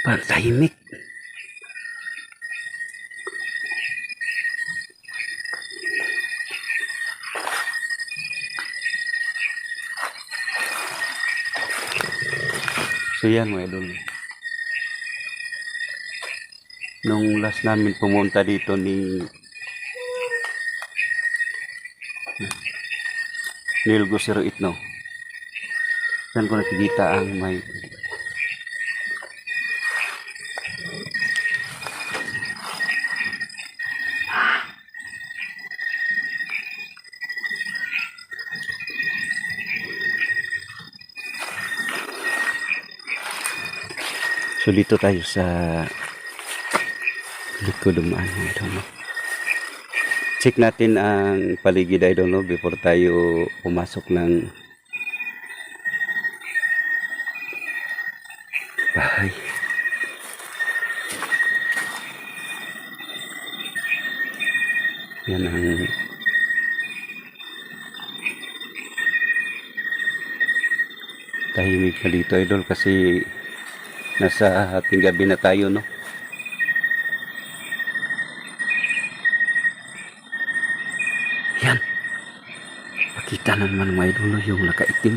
Pagtahimik. So yan mga idol. Nung last namin pumunta dito ni Nilgo 08 no. Saan ko nakikita ang may So dito tayo sa likod dumaan mga idol. no? Check natin ang paligid idol no before tayo pumasok ng bahay. Yan ang tahimik na dito idol kasi nasa hating gabi na tayo no? Yan. Makita na naman mga idol no, yung nakaitim